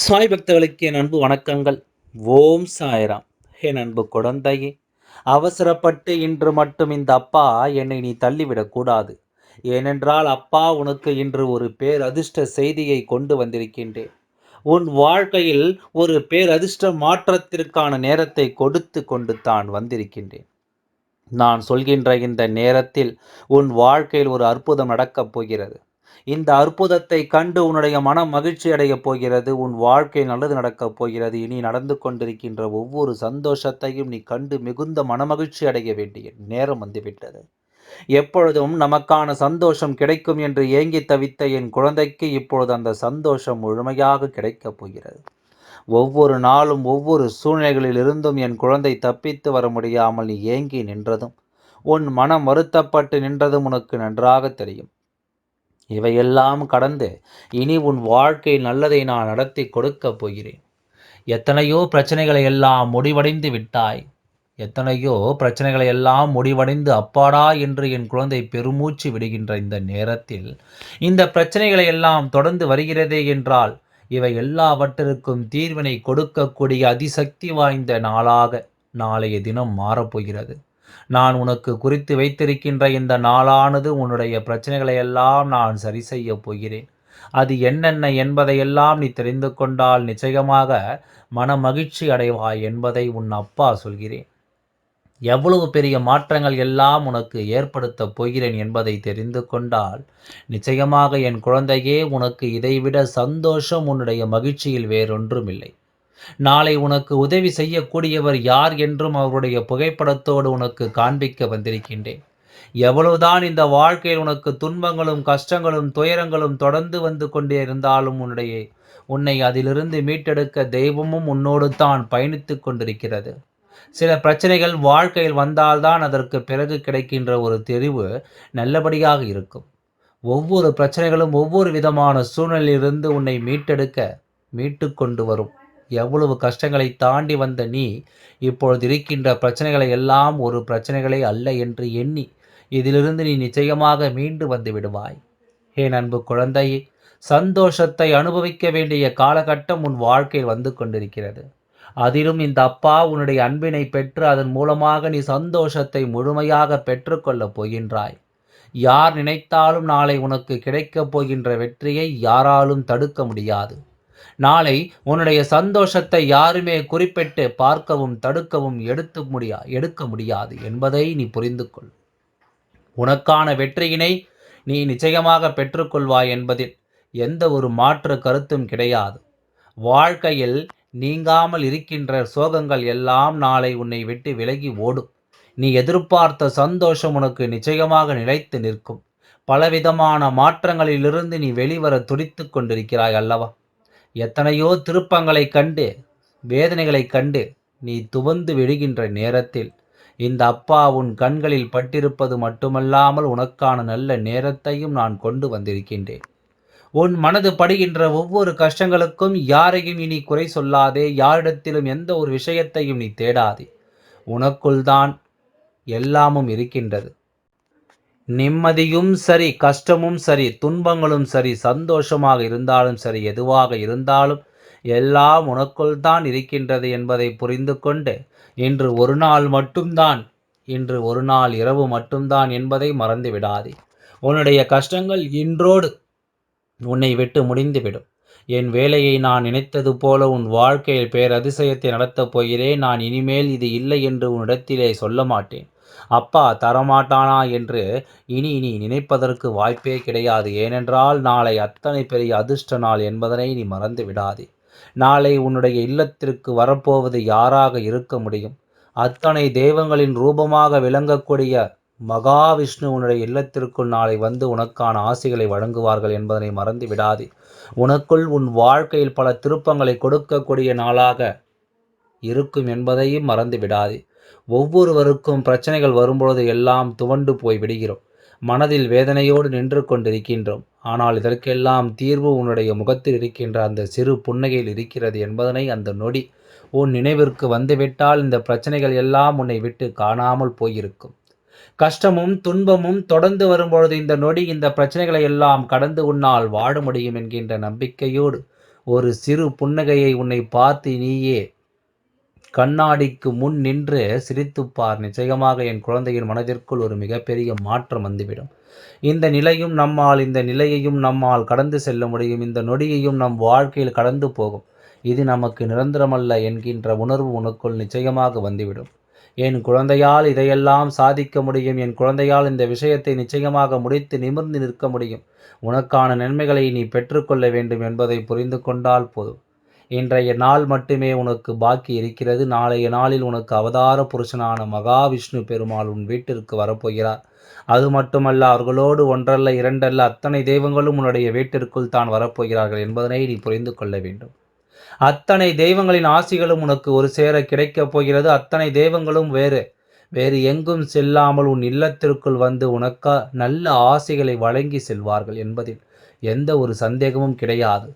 சாய் பக்தர்களுக்கு என் அன்பு வணக்கங்கள். ஓம் சாய்ராம். என் அன்பு குழந்தையே அவசரப்பட்டு இன்று மட்டும் இந்த அப்பா என்னை நீ தள்ளிவிடக்கூடாது ஏனென்றால் அப்பா உனக்கு இன்று ஒரு பேரதிர்ஷ்ட செய்தியை கொண்டு வந்திருக்கின்றேன். உன் வாழ்க்கையில் ஒரு பேரதிர்ஷ்ட மாற்றத்திற்கான நேரத்தை கொடுத்து கொண்டு தான் வந்திருக்கின்றேன். நான் சொல்கின்ற இந்த நேரத்தில் உன் வாழ்க்கையில் ஒரு அற்புதம் நடக்கப் போகிறது. இந்த அற்புதத்தை கண்டு உன்னுடைய மனம் மகிழ்ச்சி அடையப் போகிறது. உன் வாழ்க்கை நல்லது நடக்கப் போகிறது. இனி நடந்து கொண்டிருக்கின்ற ஒவ்வொரு சந்தோஷத்தையும் நீ கண்டு மிகுந்த மனமகிழ்ச்சி அடைய வேண்டிய நேரம் வந்துவிட்டது. எப்பொழுதும் நமக்கான சந்தோஷம் கிடைக்கும் என்று ஏங்கி தவித்த என் குழந்தைக்கு இப்பொழுது அந்த சந்தோஷம் முழுமையாக கிடைக்கப் போகிறது. ஒவ்வொரு நாளும் ஒவ்வொரு சூழ்நிலைகளில் இருந்தும் என் குழந்தை தப்பித்து வர முடியாமல் நீ ஏங்கி நின்றதும் உன் மனம் வருத்தப்பட்டு நின்றதும் உனக்கு நன்றாக தெரியும். இவையெல்லாம் கடந்து இனி உன் வாழ்க்கை நல்லதை நான் நடத்தி கொடுக்கப் போகிறேன். எத்தனையோ பிரச்சனைகளை எல்லாம் முடிவடைந்து விட்டாய். எத்தனையோ பிரச்சனைகளை எல்லாம் முடிவடைந்து அப்பாடா என்று என் குழந்தை பெருமூச்சு விடுகின்ற இந்த நேரத்தில் இந்த பிரச்சனைகளை எல்லாம் தொடர்ந்து வருகிறதே என்றால் இவை எல்லாவற்றிற்கும் தீர்வினை கொடுக்கக்கூடிய அதிசக்தி வாய்ந்த நாளாக நாளைய தினம் மாறப்போகிறது நான் உனக்கு குறித்து வைத்திருக்கின்ற இந்த நாளானது உன்னுடைய பிரச்சனைகளை எல்லாம் நான் சரி செய்ய போகிறேன். அது என்னென்ன என்பதையெல்லாம் நீ தெரிந்து கொண்டால் நிச்சயமாக மன மகிழ்ச்சி அடைவாய் என்பதை உன் அப்பா சொல்கிறேன். எவ்வளவு பெரிய மாற்றங்கள் எல்லாம் உனக்கு ஏற்படுத்தப் போகிறேன் என்பதை தெரிந்து கொண்டால் நிச்சயமாக என் குழந்தையே உனக்கு இதைவிட சந்தோஷம் உன்னுடைய மகிழ்ச்சியில் வேறொன்றுமில்லை. நாளை உனக்கு உதவி செய்யக்கூடியவர் யார் என்றும் அவருடைய புகைப்படத்தோடு உனக்கு காண்பிக்க வந்திருக்கின்றேன். எவ்வளவுதான் இந்த வாழ்க்கையில் உனக்கு துன்பங்களும் கஷ்டங்களும் துயரங்களும் தொடர்ந்து வந்து கொண்டே இருந்தாலும் உன்னுடைய உன்னை அதிலிருந்து மீட்டெடுக்க தெய்வமும் உன்னோடு தான் பயணித்து கொண்டிருக்கிறது. சில பிரச்சனைகள் வாழ்க்கையில் வந்தால்தான் அதற்கு பிறகு கிடைக்கின்ற ஒரு தெரிவு நல்லபடியாக இருக்கும். ஒவ்வொரு பிரச்சனைகளும் ஒவ்வொரு விதமான சூழ்நிலையிலிருந்து உன்னை மீட்டெடுக்க மீட்டு கொண்டு வரும். எவ்வளவு கஷ்டங்களை தாண்டி வந்த நீ இப்பொழுது இருக்கின்ற பிரச்சனைகளை எல்லாம் ஒரு பிரச்சனைகளே அல்ல என்று எண்ணி இதிலிருந்து நீ நிச்சயமாக மீண்டு வந்து விடுவாய். என் அன்பு குழந்தையே சந்தோஷத்தை அனுபவிக்க வேண்டிய காலகட்டம் உன் வாழ்க்கையில் வந்து கொண்டிருக்கிறது. அதிலும் இந்த அப்பா உன்னுடைய அன்பினை பெற்று அதன் மூலமாக நீ சந்தோஷத்தை முழுமையாக பெற்றுக்கொள்ளப் போகின்றாய். யார் நினைத்தாலும் நாளை உனக்கு கிடைக்கப் போகின்ற வெற்றியை யாராலும் தடுக்க முடியாது. நாளை உன்னுடைய சந்தோஷத்தை யாருமே குறிப்பிட்டு பார்க்கவும் தடுக்கவும் எடுத்து முடியா எடுக்க முடியாது என்பதை நீ புரிந்து கொள் உனக்கான வெற்றியினை நீ நிச்சயமாக பெற்றுக்கொள்வாய் என்பதில் எந்த ஒரு மாற்று கருத்தும் கிடையாது. வாழ்க்கையில் நீங்காமல் இருக்கின்ற சோகங்கள் எல்லாம் நாளை உன்னை விட்டு விலகி ஓடும். நீ எதிர்பார்த்த சந்தோஷம் உனக்கு நிச்சயமாக நிலைத்து நிற்கும். பலவிதமான மாற்றங்களிலிருந்து நீ வெளிவர துடித்து கொண்டிருக்கிறாய் அல்லவா? எத்தனையோ திருப்பங்களை கண்டு வேதனைகளை கண்டு நீ துவந்து விடுகின்ற நேரத்தில் இந்த அப்பா உன் கண்களில் பட்டிருப்பது மட்டுமல்லாமல் உனக்கான நல்ல நேரத்தையும் நான் கொண்டு வந்திருக்கின்றேன். உன் மனது படுகின்ற ஒவ்வொரு கஷ்டங்களுக்கும் யாரையும் இனி குறை சொல்லாதே யாரிடத்திலும் எந்த ஒரு விஷயத்தையும் நீ தேடாதே. உனக்குள் தான் எல்லாமும் இருக்கின்றது. நிம்மதியும் சரி கஷ்டமும் சரி துன்பங்களும் சரி சந்தோஷமாக இருந்தாலும் சரி எதுவாக இருந்தாலும் எல்லாம் உனக்குள் தான் இருக்கின்றது என்பதை புரிந்து கொண்டு இன்று ஒரு நாள் மட்டும்தான் இன்று ஒரு நாள் இரவு மட்டும்தான் என்பதை மறந்து விடாதே. உன்னுடைய கஷ்டங்கள் இன்றோடு உன்னை விட்டு முடிந்துவிடும். என் வேலையை நான் நினைத்தது போல உன் வாழ்க்கையில் பேரதிசயத்தை நடத்தப் போகிறேன். நான் இனிமேல் இது இல்லை என்று உன்னிடத்திலே சொல்ல மாட்டேன். அப்பா தரமாட்டானா என்று இனி நீ நினைப்பதற்கு வாய்ப்பே கிடையாது. ஏனென்றால் நாளை அத்தனை பெரிய அதிர்ஷ்ட நாள் என்பதனை நீ மறந்து விடாதே. நாளை உன்னுடைய இல்லத்திற்கு வரப்போவது யாராக இருக்க முடியும்? அத்தனை தெய்வங்களின் ரூபமாக விளங்கக்கூடிய மகாவிஷ்ணு உன்னுடைய இல்லத்திற்குள் நாளை வந்து உனக்கான ஆசைகளை வழங்குவார்கள் என்பதனை மறந்து விடாதே. உனக்குள் உன் வாழ்க்கையில் பல திருப்பங்களை கொடுக்கக்கூடிய நாளாக இருக்கும் என்பதையும் மறந்து விடாதே. ஒவ்வொருவருக்கும் பிரச்சனைகள் வரும்பொழுது எல்லாம் துவண்டு போய் விடுகிறோம். மனதில் வேதனையோடு நின்று கொண்டிருக்கின்றோம். ஆனால் இதற்கெல்லாம் தீர்வு உன்னுடைய முகத்தில் இருக்கின்ற அந்த சிறு புன்னகையில் இருக்கிறது என்பதனை அந்த நொடி உன் நினைவிற்கு வந்துவிட்டால் இந்த பிரச்சனைகள் எல்லாம் உன்னை விட்டு காணாமல் போயிருக்கும். கஷ்டமும் துன்பமும் தொடர்ந்து வரும்பொழுது இந்த நொடி இந்த பிரச்சனைகளை எல்லாம் கடந்து உன்னால் வாழ முடியும் என்கின்ற நம்பிக்கையோடு ஒரு சிறு புன்னகையை உன்னை பார்த்து நீயே கண்ணாடிக்கு முன் நின்று சிரித்துப் பார் நிச்சயமாக என் குழந்தையின் மனதிற்குள் ஒரு மிகப்பெரிய மாற்றம் வந்துவிடும். இந்த நிலையும் நம்மால் இந்த நிலையையும் நம்மால் கடந்து செல்ல முடியும். இந்த நொடியையும் நம் வாழ்க்கையில் கடந்து போகும். இது நமக்கு நிரந்தரமல்ல என்கின்ற உணர்வு உனக்குள் நிச்சயமாக வந்துவிடும். என் குழந்தையால் இதையெல்லாம் சாதிக்க முடியும். என் குழந்தையால் இந்த விஷயத்தை நிச்சயமாக முடித்து நிமிர்ந்து நிற்க முடியும். உனக்கான நன்மைகளை நீ பெற்றுக்கொள்ள வேண்டும் என்பதை புரிந்து கொண்டால் போதும். இன்றைய நாள் மட்டுமே உனக்கு பாக்கி இருக்கிறது. நாளைய நாளில் உனக்கு அவதார புருஷனான மகாவிஷ்ணு பெருமாள் உன் வீட்டிற்கு வரப்போகிறார். அது மட்டுமல்ல அவர்களோடு ஒன்றல்ல இரண்டல்ல அத்தனை தெய்வங்களும் உன்னுடைய வீட்டிற்குள் தான் வரப்போகிறார்கள் என்பதனை நீ புரிந்து கொள்ள வேண்டும். அத்தனை தெய்வங்களின் ஆசிகளும் உனக்கு ஒரு சேர கிடைக்கப் போகிறது. அத்தனை தெய்வங்களும் வேறு வேறு எங்கும் செல்லாமல் உன் இல்லத்திற்குள் வந்து உனக்கா நல்ல ஆசைகளை வழங்கி செல்வார்கள் என்பதில் எந்த ஒரு சந்தேகமும் கிடையாது.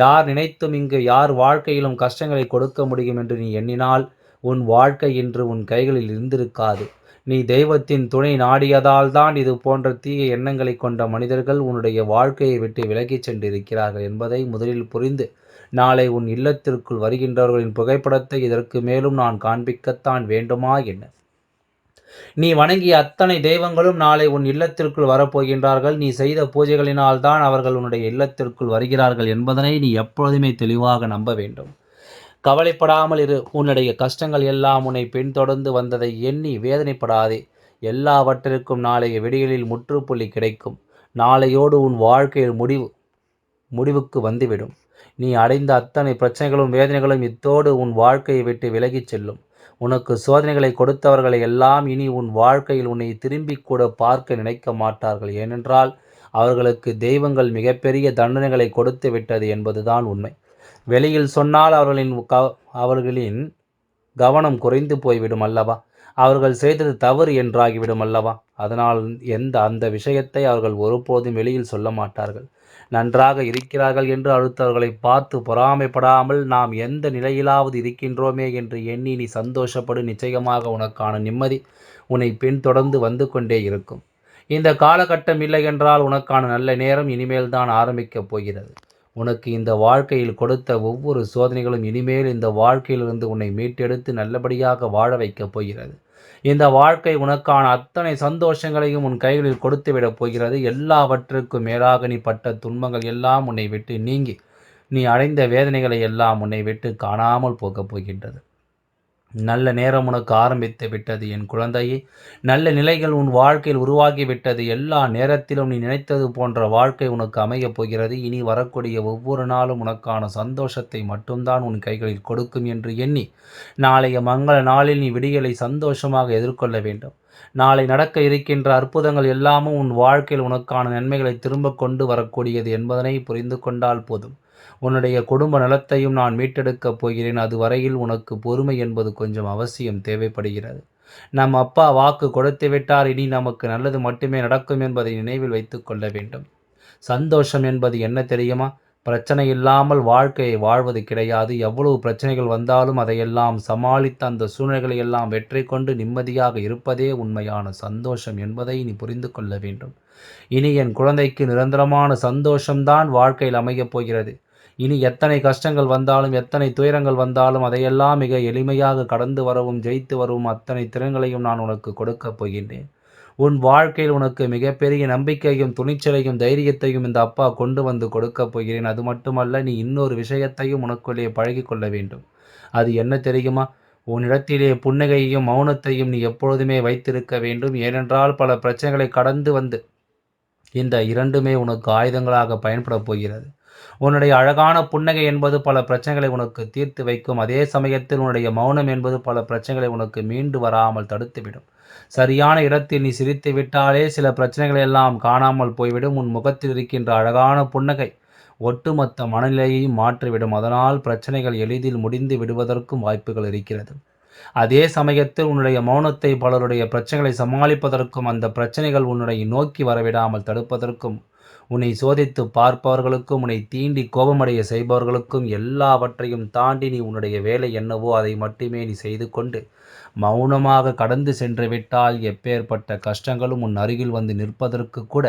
யார் நினைத்தும் இங்கு யார் வாழ்க்கையிலும் கஷ்டங்களை கொடுக்க முடியும் என்று நீ எண்ணினால் உன் வாழ்க்கை இன்று உன் கைகளில் இருந்திருக்காது. நீ தெய்வத்தின் துணை நாடியதால் தான் இது போன்ற தீய எண்ணங்களை கொண்ட மனிதர்கள் உன்னுடைய வாழ்க்கையை விட்டு விலகிச் சென்றிருக்கிறார்கள் என்பதை முதலில் புரிந்து நாளை உன் இல்லத்திற்குள் வருகின்றவர்களின் புகைப்படத்தை இதற்கு மேலும் நான் காண்பிக்கத்தான் வேண்டுமா என்ன? நீ வணங்கிய அத்தனை தெய்வங்களும் நாளை உன் இல்லத்திற்குள் வரப்போகின்றார்கள். நீ செய்த பூஜைகளினால் தான் அவர்கள் உன்னுடைய இல்லத்திற்குள் வருகிறார்கள் என்பதனை நீ எப்பொழுதுமே தெளிவாக நம்ப வேண்டும். கவலைப்படாமல் இரு. உன்னுடைய கஷ்டங்கள் எல்லாம் உன்னை பின்தொடர்ந்து வந்ததை எண்ணி வேதனைப்படாதே. எல்லாவற்றிற்கும் நாளைய விடிகளில் முற்றுப்புள்ளி கிடைக்கும். நாளையோடு உன் வாழ்க்கையில் முடிவு முடிவுக்கு வந்துவிடும். நீ அடைந்த அத்தனை பிரச்சனைகளும் வேதனைகளும் இத்தோடு உன் வாழ்க்கையை விட்டு விலகிச் செல்லும். உனக்கு சோதனைகளை கொடுத்தவர்களை எல்லாம் இனி உன் வாழ்க்கையில் உன்னை திரும்பி கூட பார்க்க நினைக்க மாட்டார்கள். ஏனென்றால் அவர்களுக்கு தெய்வங்கள் மிகப்பெரிய தண்டனைகளை கொடுத்து விட்டது என்பதுதான் உண்மை. வெளியில் சொன்னால் அவர்களின் க அவர்களின் கவனம் குறைந்து போய்விடும் அல்லவா? அவர்கள் செய்தது தவறு என்றாகிவிடும் அல்லவா? அதனால் எந்த அந்த விஷயத்தை அவர்கள் ஒருபோதும் வெளியில் சொல்ல மாட்டார்கள். நன்றாக இருக்கிறார்கள் என்று அடுத்தவர்களை பார்த்து பொறாமைப்படாமல் நாம் எந்த நிலையிலாவது இருக்கின்றோமே என்று எண்ணி நீ சந்தோஷப்படு நிச்சயமாக உனக்கான நிம்மதி உன்னை பின்தொடர்ந்து வந்து கொண்டே இருக்கும். இந்த காலகட்டம் இல்லை என்றால் உனக்கான நல்ல நேரம் இனிமேல் தான் ஆரம்பிக்கப் போகிறது. உனக்கு இந்த வாழ்க்கையில் கொடுத்த ஒவ்வொரு சோதனைகளும் இனிமேல் இந்த வாழ்க்கையிலிருந்து உன்னை மீட்டெடுத்து நல்லபடியாக வாழ வைக்கப் போகிறது. இந்த வாழ்க்கை உனக்கான அத்தனை சந்தோஷங்களையும் உன் கைகளில் கொடுத்துவிடப் போகிறது. எல்லாவற்றுக்கும் மேலாக நீ பட்ட துன்பங்கள் எல்லாம் உன்னை விட்டு நீங்கி நீ அடைந்த வேதனைகளை எல்லாம் உன்னை விட்டு காணாமல் போகப் போகின்றது. நல்ல நேரம் உனக்கு ஆரம்பித்து விட்டது என் குழந்தையே. நல்ல நிலைகள் உன் வாழ்க்கையில் உருவாகி விட்டது. எல்லா நேரத்திலும் நீ நினைத்தது போன்ற வாழ்க்கை உனக்கு அமையப் போகிறது. இனி வரக்கூடிய ஒவ்வொரு நாளும் உனக்கான சந்தோஷத்தை மட்டும்தான் உன் கைகளில் கொடுக்கும் என்று எண்ணி நாளைய மங்கள நாளில் நீ விடியலை சந்தோஷமாக எதிர்கொள்ள வேண்டும். நாளை நடக்க இருக்கின்ற அற்புதங்கள் எல்லாமும் உன் வாழ்க்கையில் உனக்கான நன்மைகளை திரும்ப கொண்டு வரக்கூடியது என்பதனை புரிந்து கொண்டால் போதும். உன்னுடைய குடும்ப நலத்தையும் நான் மீட்டெடுக்கப் போகிறேன். அது வரையில் உனக்கு பொறுமை என்பது கொஞ்சம் அவசியம் தேவைப்படுகிறது. நம் அப்பா வாக்கு கொடுத்து விட்டார். இனி நமக்கு நல்லது மட்டுமே நடக்கும் என்பதை நினைவில் வைத்து கொள்ள வேண்டும். சந்தோஷம் என்பது என்ன தெரியுமா? பிரச்சனை இல்லாமல் வாழ்க்கையை வாழ்வது கிடையாது. எவ்வளவு பிரச்சனைகள் வந்தாலும் அதையெல்லாம் சமாளித்து அந்த சூழ்நிலைகளை எல்லாம் வெற்றி கொண்டு நிம்மதியாக இருப்பதே உண்மையான சந்தோஷம் என்பதை நீ புரிந்து கொள்ள வேண்டும். இனி என் குழந்தைக்கு நிரந்தரமான சந்தோஷம்தான் வாழ்க்கையில் அமையப் போகிறது. இனி எத்தனை கஷ்டங்கள் வந்தாலும் எத்தனை துயரங்கள் வந்தாலும் அதையெல்லாம் மிக எளிமையாக கடந்து வரவும் ஜெயித்து வரவும் அத்தனை திறன்களையும் நான் உனக்கு கொடுக்கப் போகின்றேன். உன் வாழ்க்கையில் உனக்கு மிகப்பெரிய நம்பிக்கையும் துணிச்சலையும் தைரியத்தையும் இந்த அப்பா கொண்டு வந்து கொடுக்கப் போகிறேன். அது மட்டுமல்ல நீ இன்னொரு விஷயத்தையும் உனக்குள்ளே பழகி கொள்ள வேண்டும். அது என்ன தெரியுமா? உன்னிடத்திலே புன்னகையையும் மௌனத்தையும் நீ எப்பொழுதுமே வைத்திருக்க வேண்டும். ஏனென்றால் பல பிரச்சனைகளை கடந்து வந்து இந்த இரண்டுமே உனக்கு ஆயுதங்களாக பயன்படப் போகிறது. உன்னுடைய அழகான புன்னகை என்பது பல பிரச்சனைகளை உனக்கு தீர்த்து வைக்கும். அதே சமயத்தில் உன்னுடைய மௌனம் என்பது பல பிரச்சனைகளை உனக்கு மீண்டு வராமல் தடுத்துவிடும். சரியான இடத்தில் நீ சிரித்து விட்டாலே சில பிரச்சனைகளை எல்லாம் காணாமல் போய்விடும். உன் முகத்தில் இருக்கின்ற அழகான புன்னகை ஒட்டுமொத்த மனநிலையையும் மாற்றிவிடும். அதனால் பிரச்சனைகள் எளிதில் முடிந்து விடுவதற்கும் வாய்ப்புகள் இருக்கிறது. அதே சமயத்தில் உன்னுடைய மௌனத்தை பலருடைய பிரச்சனைகளை சமாளிப்பதற்கும் அந்த பிரச்சனைகள் உன்னுடைய நோக்கி வரவிடாமல் தடுப்பதற்கும் உன்னை சோதித்து பார்ப்பவர்களுக்கும் உன்னை தீண்டி கோபமடைய செய்பவர்களுக்கும் எல்லாவற்றையும் தாண்டி நீ உன்னுடைய வேலை என்னவோ அதை மட்டுமே நீ செய்து கொண்டு மௌனமாக கடந்து சென்று விட்டால் எப்பேற்பட்ட கஷ்டங்களும் உன் அருகில் வந்து நிற்பதற்கு கூட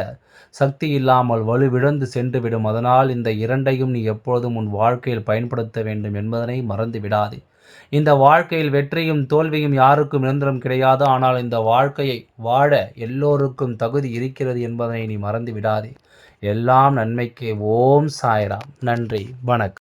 சக்தி இல்லாமல் வலுவிழந்து சென்றுவிடும் அதனால் இந்த இரண்டையும் நீ எப்பொழுதும் உன் வாழ்க்கையில் பயன்படுத்த வேண்டும் என்பதனை மறந்து விடாதே. இந்த வாழ்க்கையில் வெற்றியும் தோல்வியும் யாருக்கும் நிரந்தரம் கிடையாது. ஆனால் இந்த வாழ்க்கையை வாழ எல்லோருக்கும் தகுதி இருக்கிறது என்பதனை நீ மறந்து விடாதே. எல்லாம் நன்மைக்கு ஓம் சாய்ராம். நன்றி. வணக்கம்.